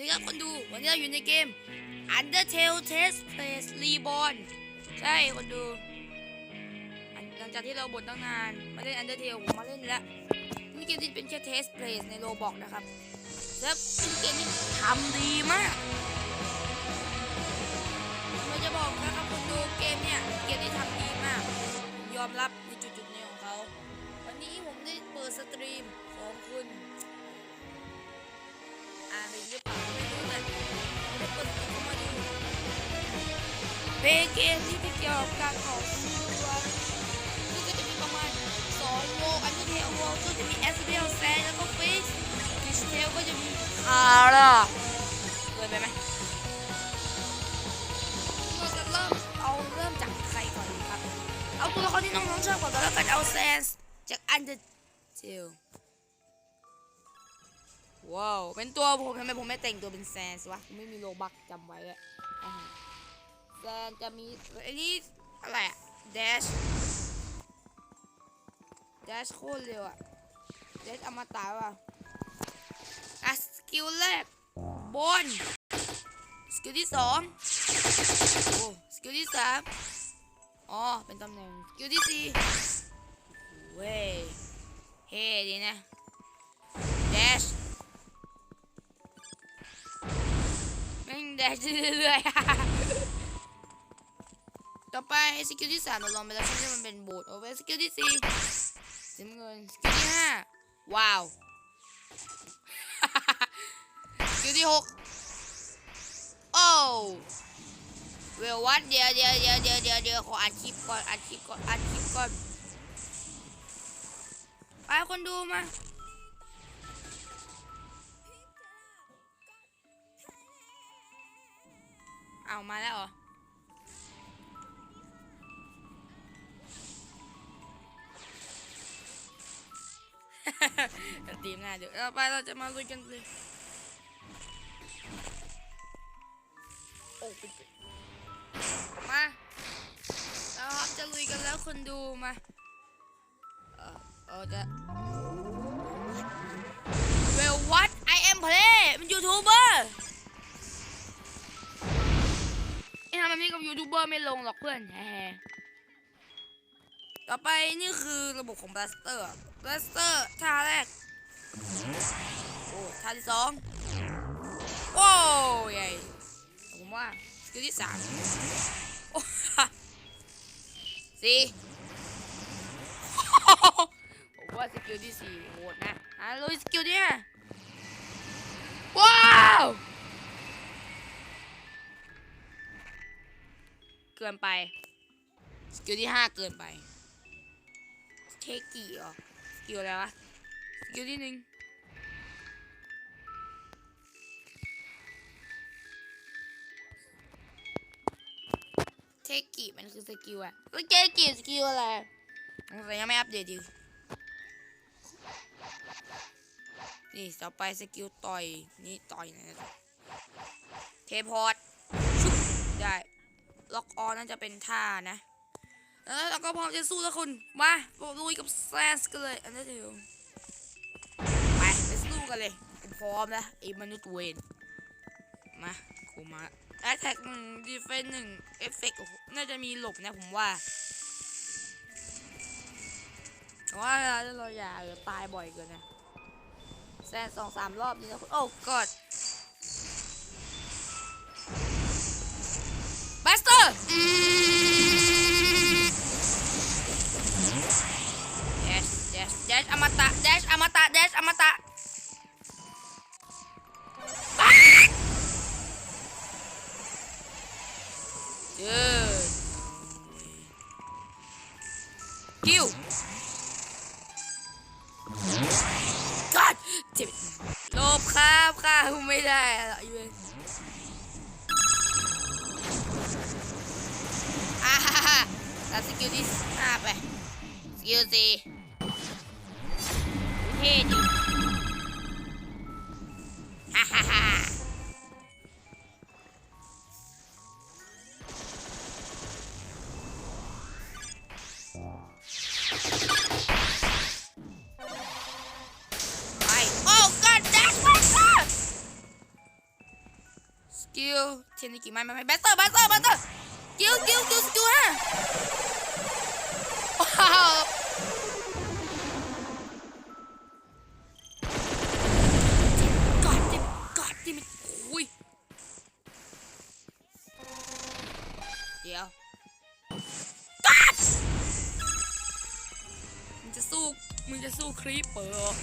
ดีครับคนดูวันนี้เราอยู่ในเกม Undertale Test Place Reborn ใช่คนดู หลังจากที่เราบ่นตั้งนานมาเล่น Undertale ผมมาเล่นแล้วนี่เกมที่เป็นแค่ Test Place ในโรบอกนะครับแล้วเป็นเกมที่ทำดีมากผมจะบอกนะครับคนดูเกมเนี่ยเกมที่ทำดีมาก ยอมรับในจุดๆนี้ของเขาวันนี้ผมได้เปิดสตรีมของคุณอ่า เปิดสตรีมเข้ามาดูเป็นเกมที่เกี่ยวกับการต่อสู้ซึ่งก็จะมีประมาณสองโลอันเดอร์เทลโลก็จะมีแอสเบลแซนแล้วก็ฟิชฟิชเทลก็จะมีคาร่าเกินไปไหมเราจะเริ่มเอาเริ่มจากใครก่อนครับ เอาตัวละครที่น้องๆชอบก่อนแล้วกันเอาแซนส์จากอันเดอร์เทล ว้าว เป็นตัวผมทำไมผมไม่แต่งตัวเป็นแซนส์วะผมไม่มีโลบักจำไว้อะอ่าฮะแซนจะมีอันนี้อะไรอะเดชเดชโคตรเร็วอะเดชอมตะว่ะอะสกิลแรกบนสกิลที่สองโอ้สกิลที่สามอ๋อ เป็นตำแหน่งสกิลที่สี่เว้ย เฮ้ดีนะเงแดเรื่อยๆต่อไปสกิลที่สามเราลองไปแล้วใช่มันเป็นโบสถ์เวอาไว้สกิลที่สี่สีเงินสกิลที่ห้าว้าวสกิลที่หกโอ้เวลวัดเดี๋ยวเดี๋ยวเดี๋ยวเดี๋ยวเดี๋ยวเดี๋ยวขออัดคลิปก่อนอัดคลิปก่อนอัดคลิปก่อนไปคนดูมา เอามาแล้วเหรอตีมหน้าเดี๋ยวเราไปเราจะมาลุยกันเลยโอ้ปิดๆมาเราจะลุยกันแล้วคนดูมาเออเออจะ Well what I am play มันยูทูบเบอร์ ไอ้ทำแบบนี้กับยูทูบเบอร์ไม่ลงหรอกเพื่อนแฮต่อไปนี่คือระบบของบ l สเตอร์บ l สเตอร์ท่าแรก โอ้ท่าที่สองโอ้ใหญ่ผมว่าสกิลที่สามโอ้ฮะสี่ผมว่าสกิลที่สี่โหดนะอะลุยสกิลที่ห้าว้าว เกินไป สกิลที่ห้าเกินไปเทกี่เหรอสกิลอะไรวะ สกิลที่หนึ่งเทกิมันคือสกิลอะแล้วเทกิสกิลอะไรสงสัยยังไม่อัปเดตอยู่นี่ต่อไปสกิลต่อย นี่ต่อยนะเทพอร์ตชุบได้ ล็อกออนน่าจะเป็นท่านะ แล้วเราก็พร้อมจะสู้แล้วคุณมาลุยกับแซสกันเลยอันนี้เดียวไปไปสู้กันเลยผมพร้อมแล้วไอ้มนุษย์เวนมาคูมาแอตแทกหนึ่งดีเฟนหนึ่งเอฟเฟกน่าจะมีหลบนะผมว่าแต่ว่าเราอย่าตายบ่อยเกินนะแซนสองสามรอบนี่นะคุณโอ้กอด ชอม ไปโอ้ god that's my god สกิลเทนนิกิ จะสู้ครีปเปอร์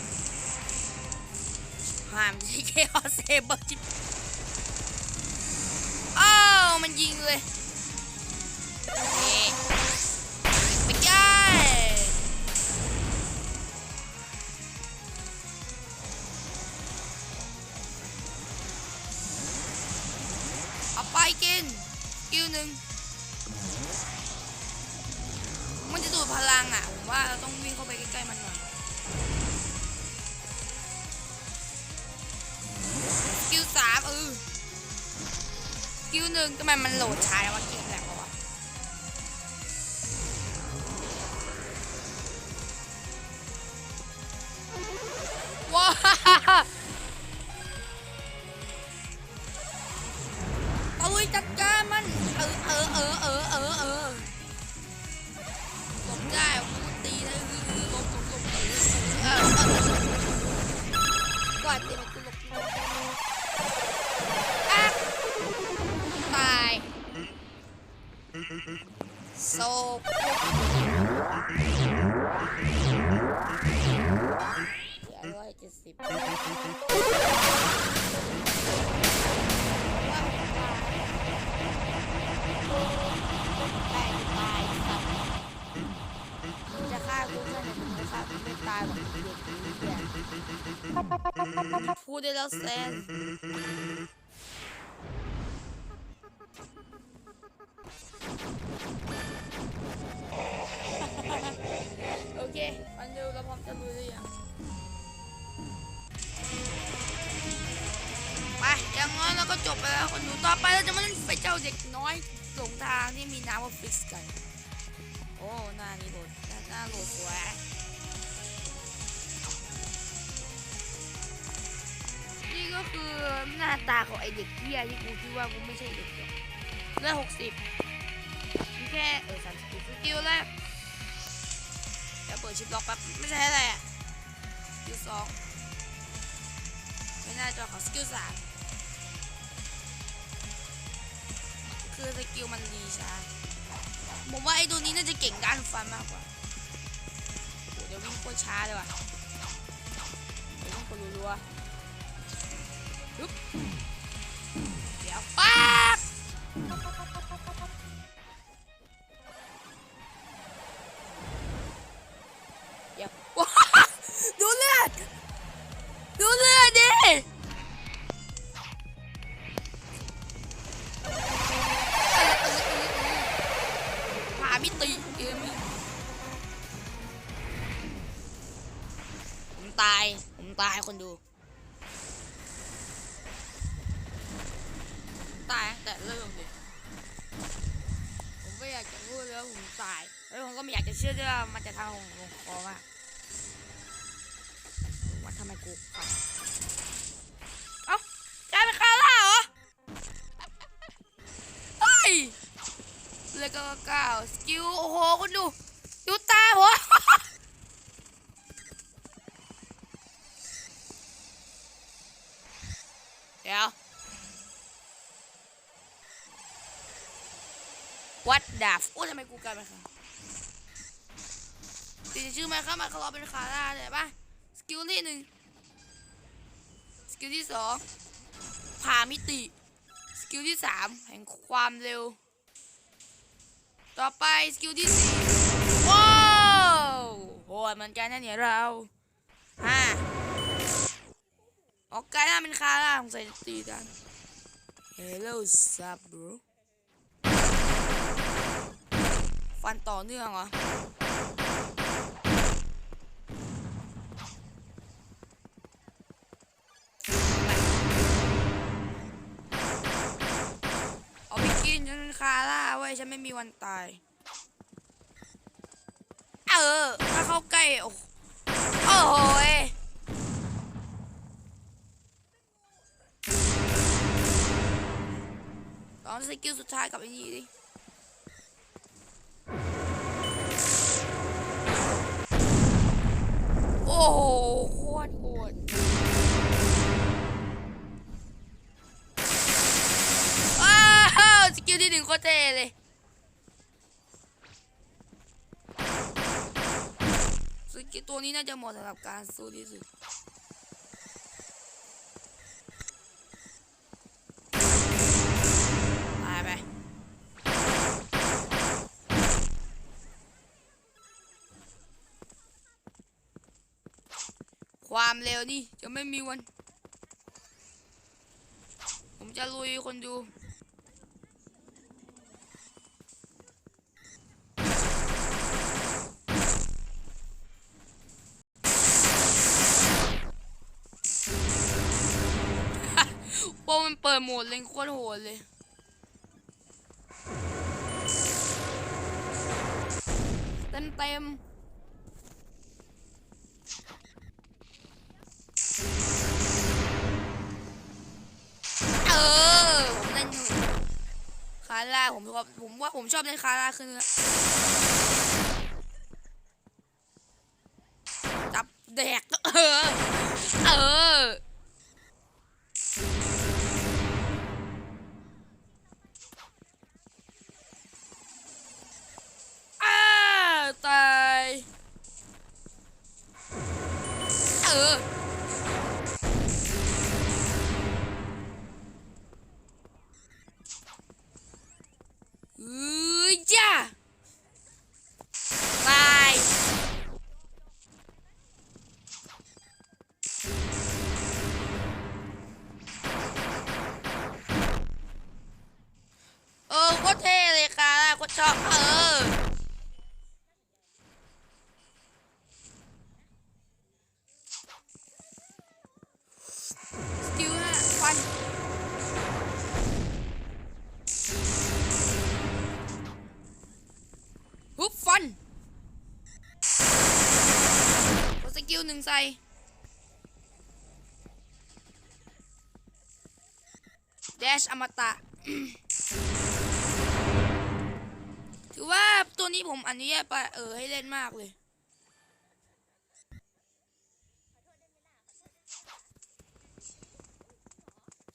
ห้ามใช้เคอเซเบอร์จิบอ้าวมันยิงเลย ทำไมมันโหลดช้า นี่พูดได้ หน้าตาของไอเด็กเหี้ยที่กูคิดว่ากูไม่ใช่เด็กเนี่ยเลือดหกสิบนี่แค่เออสามสิบสกิลแรกเดี๋ยวเปิดชิปล็อกแป๊บไม่ใช่อะไรอะสกิลสองไม่น่าจะขอสกิลสามคือสกิลมันดีช้าผมว่าไอ้ตัวนี้น่าจะเก่งด้านฟันมากกว่าเดี๋ยววิ่งโคตรช้าเลยว่ะเดี๋ยวต้องกดรัวๆ ฮึบเดี๋ยวป๊า เลยก็เก้าสกิลโอ้โหคุณดูดูตาผมเดี๋ยว วัดดาฟโอ้ทำไมกูกลายเป็นคาติดชื่อไหมครับมาคาร์เป็นคาร่าเลยปะสกิลที่หนึ่งสกิลที่สองผ่ามิติ สกิลที่สามแห่งความเร็ว ต่อไปสกิลที่สี่ว้าวโหดเหมือนกันนะเนี่ยเราห้าออกกลายหน้าเป็นคาร่าของใส่ตีกัน Hello sup bro ฟันต่อเนื่องเหรอ ว้ยฉันไม่มีวันตาย เออ ถ้าเข้าใกล้ โอ้โหโอ้ยลองสกิลสุดท้ายกับไอ้นี่ดิโอ้โหโคตรโหด ตัวนี้น่าจะเหมาะสำหรับการสู้ที่สุดตายไปความเร็วนี่จะไม่มีวัน ผมจะลุยคนดู โปมันเปิดโหมดเลยโคตรโหดเลยเต็มเต็มเออผมเล่นอยู่คาร่าผมชอบผมว่าผมชอบเล่นคาร่าขึ้นเลย หนึ่งใส่เดชอมตะ ถือว่าตัวนี้ผมอนุญาตไปเออให้เล่นมากเลย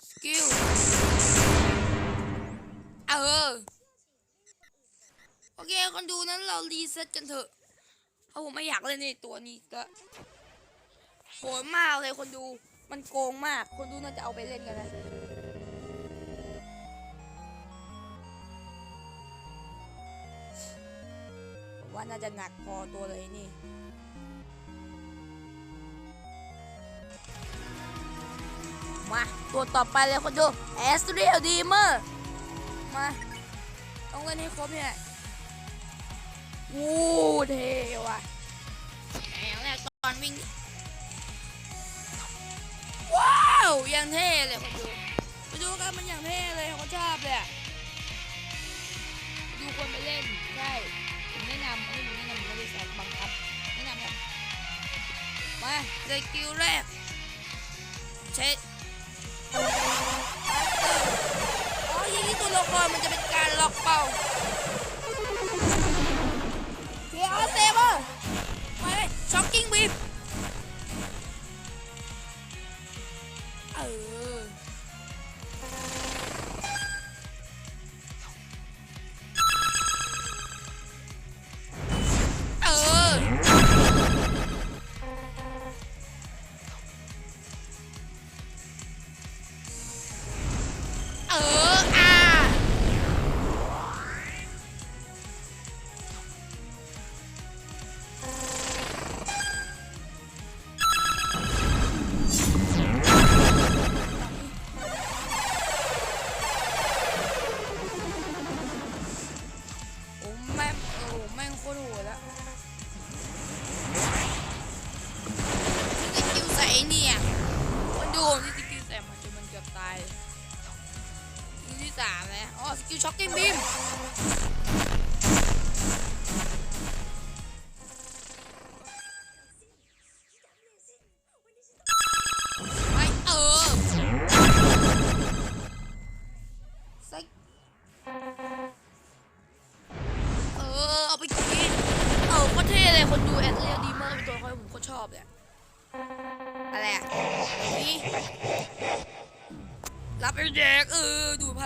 สกิลเออ โอเคคนดูนั้นเรารีเซ็ตกันเถอะเพราะผมไม่อยากเล่นในตัวนี้ก็ โหดมากเลยคนดู มันโกงมาก คนดูน่าจะเอาไปเล่นกันนะว่าน่าจะหนักพอตัวเลยนี่มาตัวต่อไปเลยคนดูแอสเรียลดีเมอร์มาต้องเล่นให้ครบเนี่ยโอ้เท่ว่ะแหมแรกตอนวิ่ง ว้าวยังเท่เลยคนดูไปดูกันมันอย่างเท่เลยเขาชอบเลยดูคนไปเล่นใช่ผมแนะนำอันนี้ผมแนะนำไม่ได้ใส่บังคับแนะนำครับมาสกิลแรกใช้ เออ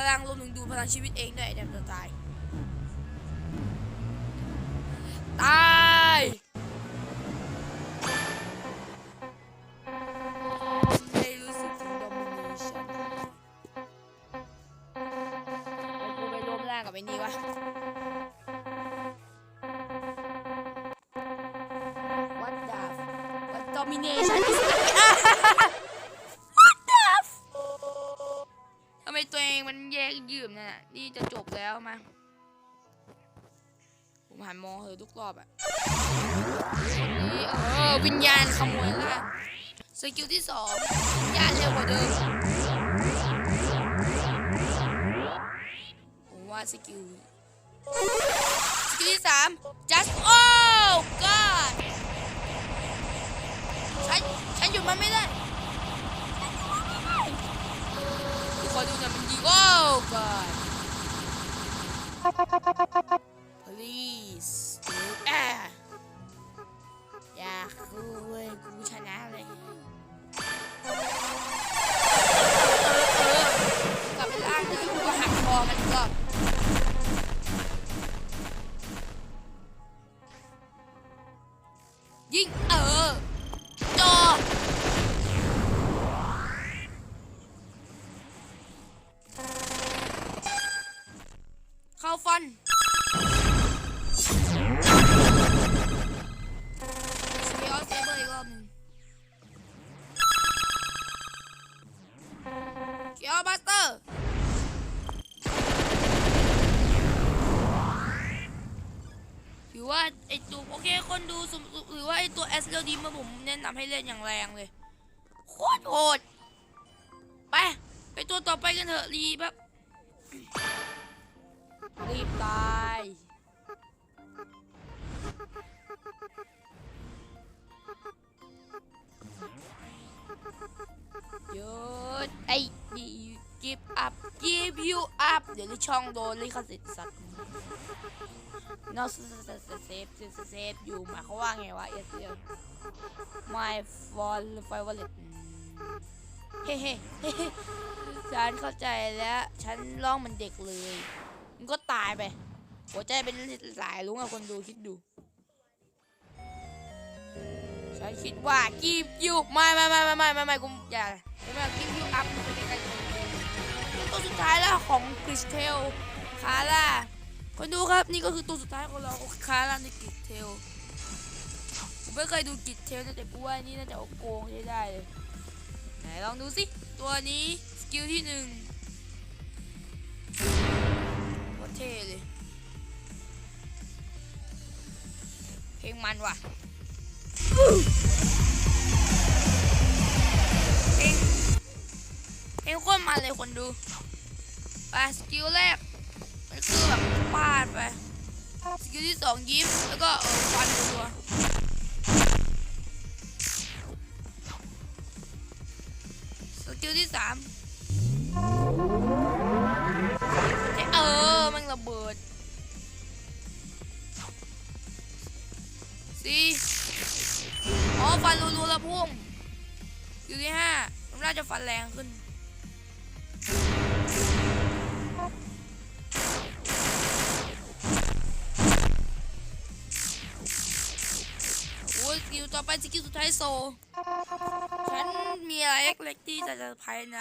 ลังรวมถึงดูพลังชีวิตเองด้วยไอ้แดมจะตาย ตายไม่รู้สึกถึง domination ไอ้กูไปรวมร่างกับไอ้นี่วะ What the ทุกรอบอะนี่เออวิญญาณขโมยล่างสกิลที่สองวิญญาณเร็วกว่าเดิมผมว่าสกิลสกิลที่สาม just oh god ฉันฉันหยุดมันไม่ได้ทุกคนดูหน่อยมันยิง oh god please แอะอยากกูเว้ยกูชนะเลย ถือว่าไอตัวโอเคคนดูสมหรือว่าไอตัว S เรดีมาผมแนะนำให้เล่นอย่างแรงเลยโคตรโหดไปไปตัวต่อไปกันเถอะรีแบบรีบตายหยุดไอ้ดี กิฟอัพกิฟยูอัพเดี๋ยวลิช่องโดนลิขสิทธิ์สัตว์นอกเซฟเซฟเซฟอยู่หมายเขาว่าไงวะเอสเอล my fall favorite เฮ้เฮ้เฮ้ฉันเข้าใจแล้วฉันร้องมันเด็กเลยมันก็ตายไป หัวใจเป็นสายลุงอะคนดูคิดดู ฉันคิดว่ากีบยูไม่ไม่ไม่ไม่ไม่ไม่ไม่กูอย่าไม่ไม่กีบยูอัพ สุดท้ายแล้วของคริสเทลคาร่าคนดูครับนี่ก็คือตัวสุดท้ายของเราคาร่าในกิจเทลผมไม่เคยดูกิจเทลนะแต่กูว่านี่น่าจะโกงใช้ได้เลยไหนลองดูสิตัวนี้สกิลที่หนึ่งโคตรเท่เลยเพลงมันว่ะเพลงเพลงโคตรมันเลยคนดู สกิลแรกมันคือแบบปาดไป สกิลที่สองยิ้ม แล้วก็เออฟันตัวสกิลที่สามเออ มันระเบิดสี่อ๋อ ฟันรูๆแล้วพุ่งอยู่ที่ห้ามันน่าจะฟันแรงขึ้น ต่อไปสกิลสุดท้ายโซ ฉันมีอะไรเล็กๆที่จะจะภายใน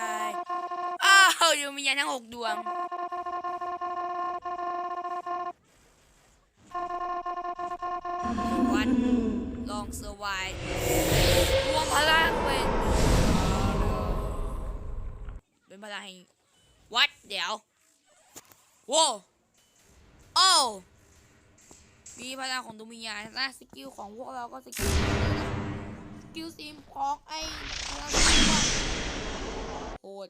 อ้าวยังมียันทั้งหกดวง วันลองเซอร์ไวรวมพลังเป็นเป็นพลังแห่งวัดเดี๋ยว โว้โอ้ มีพลังของดวงวิญญาณนะสกิลของพวกเราก็สกิลสกิลซีมของไอ้พลังโหด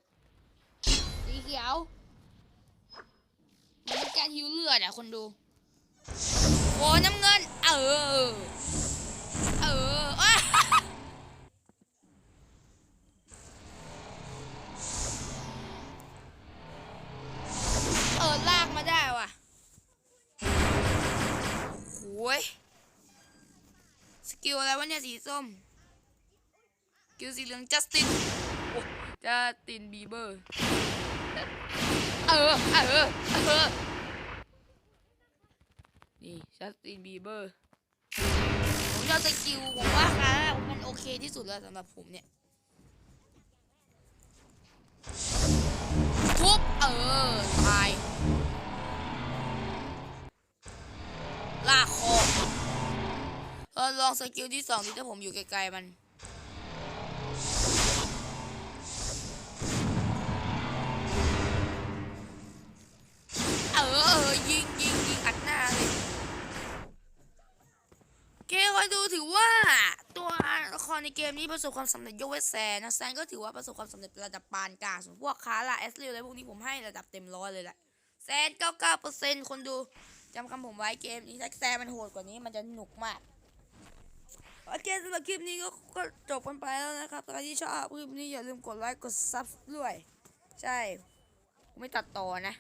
สีเขียวมันเป็นการฮิวเลือดอะคนดูโอ้น้ำเงิน เออ เอออ้าเอ กิลอะไรวะเนี่ยสีส้ม กิลสีเหลืองจัสตินจัสตินบีเบอร์ เออ เออ เออ นี่จัสตินบีเบอร์ ผมชอบสกิลผมว่าค่ะมันโอเคที่สุดแล้วสำหรับผมเนี่ยทุบเออ ตายลากคอ เออลองสกิลที่สองดิถ้าผมอยู่ไกลๆมันเออเออยิงยิงยิงอัดหน้าเลยเกมคอยดูถือว่า ตัวละครในเกมนี้ประสบความสำเร็จยกเว้นแซนนะแซนก็ถือว่าประสบความสำเร็จระดับปานกลางส่วนพวกคาร่าแอสลิลอะไรพวกนี้ผมให้ระดับเต็มร้อยเลยแหละแซน99%คนดูจำคำผมไว้เกมนี้ถ้าแซนมันโหดกว่านี้มันจะหนุกมาก โอเคสำหรับคลิปนี้ก็ก็จบกันไปแล้วนะครับใครที่ชอบคลิปนี้อย่าลืมกดไลค์กดซับด้วย ใช่ไม่ตัดต่อนะ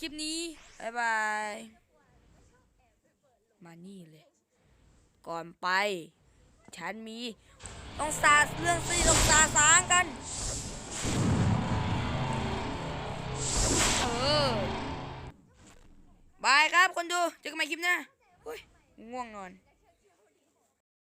คลิปนี้บ๊ายบายมานี่เลย ก่อนไป ฉันมี ต้องสาเรื่องซีต้องสาสางกัน เออบายครับคนดู เจอกันใหม่คลิปหน้าเฮ้ยง่วงนอน